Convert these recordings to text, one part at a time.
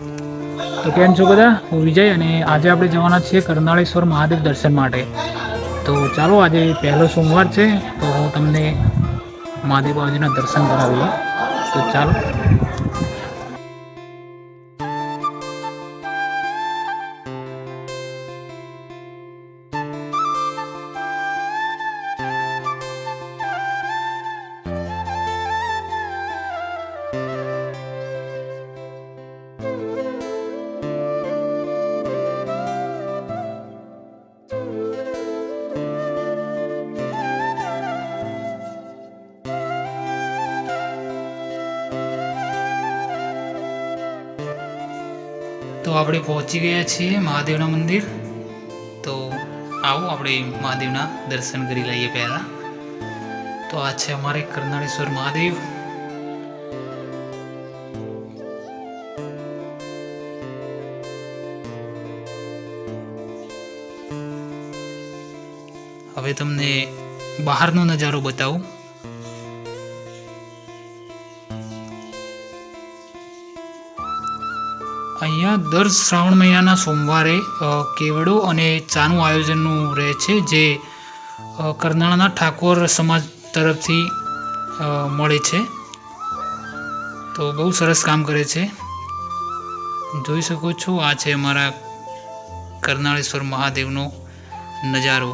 તો કેમ છો બધા? હું વિજય અને આજે આપણે જવાના છીએ કરનાળેશ્વર મહાદેવ દર્શન માટે. તો ચાલો, આજે પહેલો સોમવાર છે, તો હું તમને મહાદેવ બાબાજીના દર્શન કરાવી લઉં તો ચાલો. તો આપણે પહોંચી ગયા છીએ મહાદેવના મંદિર. તો આવો આપણે મહાદેવના દર્શન કરી લઈએ પહેલાં. તો આ છે અમારે કરનાળેશ્વર મહાદેવ. હવે તમને બહારનો નજારો બતાવું. અહીંયા દર શ્રાવણ મહિનાના સોમવારે કેવડો અને ચાનું આયોજનનું રહે છે, જે કરનાળાના ઠાકોર સમાજ તરફથી મળે છે. તો બહુ સરસ કામ કરે છે. જોઈ શકો છો, આ છે અમારા કરનાળેશ્વર મહાદેવનો નજારો.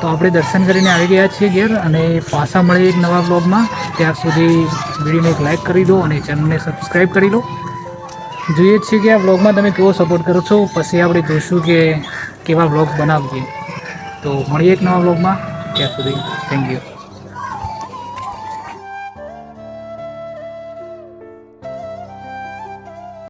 તો આપણે દર્શન કરીને આવી ગયા છીએ ઘેર અને પાછા મળીએ એક નવા બ્લોગમાં ત્યાં સુધી વિડીયોને એક લાઇક કરી દો અને ચેનલને સબસ્ક્રાઈબ કરી લો. જોઈએ છીએ કે આ બ્લોગમાં તમે કેવો સપોર્ટ કરો છો. પછી આપણે જોઈશું કે કેવા બ્લોગ બનાવીએ. તો મળીએ એક નવા બ્લોગમાં ત્યાં સુધી થેન્ક યુ